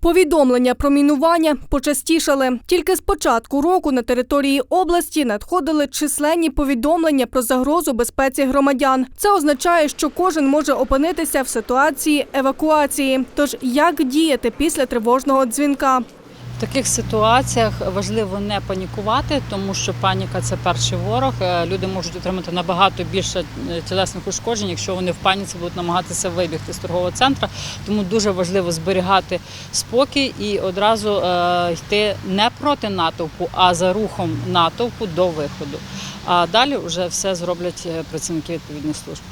Повідомлення про мінування почастішали. Тільки з початку року на території області надходили численні повідомлення про загрозу безпеці громадян. Це означає, що кожен може опинитися в ситуації евакуації. Тож як діяти після тривожного дзвінка? Таких ситуаціях важливо не панікувати, тому що паніка це перший ворог. Е, Люди можуть отримати набагато більше е, тілесних ушкоджень, якщо вони в паніці будуть намагатися вибігти з торгового центру. Тому дуже важливо зберігати спокій і одразу е, йти не проти натовпу, а за рухом натовпу до виходу. А далі вже все зроблять працівники відповідних служб.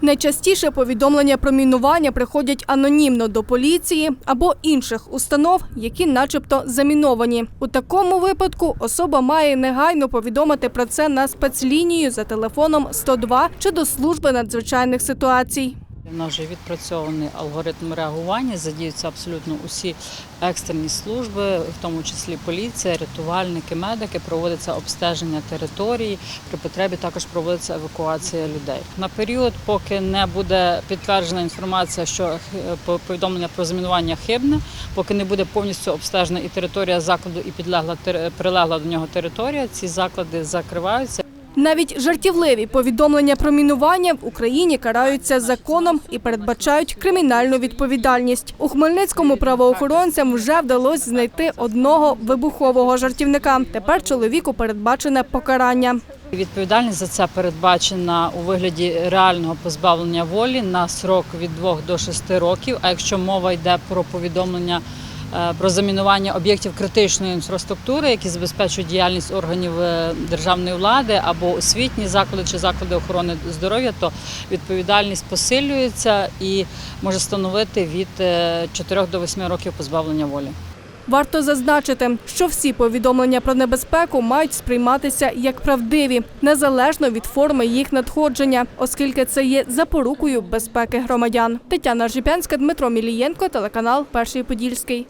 Найчастіше повідомлення про мінування приходять анонімно до поліції або інших установ, які, начебто, заміновані. У такому випадку особа має негайно повідомити про це на спецлінію за телефоном 102 чи до служби надзвичайних ситуацій. У нас вже відпрацьований алгоритм реагування, задіються абсолютно усі екстрені служби, в тому числі поліція, рятувальники, медики. Проводиться обстеження території. При потребі також проводиться евакуація людей. На період, поки не буде підтверджена інформація, що е, повідомлення про замінування хибне, поки не буде повністю обстежена і територія закладу, і підлегла прилегла до нього територія, ці заклади закриваються. Навіть жартівливі повідомлення про мінування в Україні караються законом і передбачають кримінальну відповідальність. У Хмельницькому правоохоронцям вже вдалося знайти одного вибухового жартівника. Тепер чоловіку передбачене покарання. Відповідальність за це передбачена у вигляді реального позбавлення волі на срок від 2 до 6 років. А якщо мова йде про повідомлення про замінування об'єктів критичної інфраструктури, які забезпечують діяльність органів е, державної влади або освітні заклади чи заклади охорони здоров'я, то відповідальність посилюється і може становити від 4 до 8 років позбавлення волі. Варто зазначити, що всі повідомлення про небезпеку мають сприйматися як правдиві, незалежно від форми їх надходження, оскільки це є запорукою безпеки громадян. Тетяна Жипянська, Дмитро Мілієнко, телеканал Перший Подільський.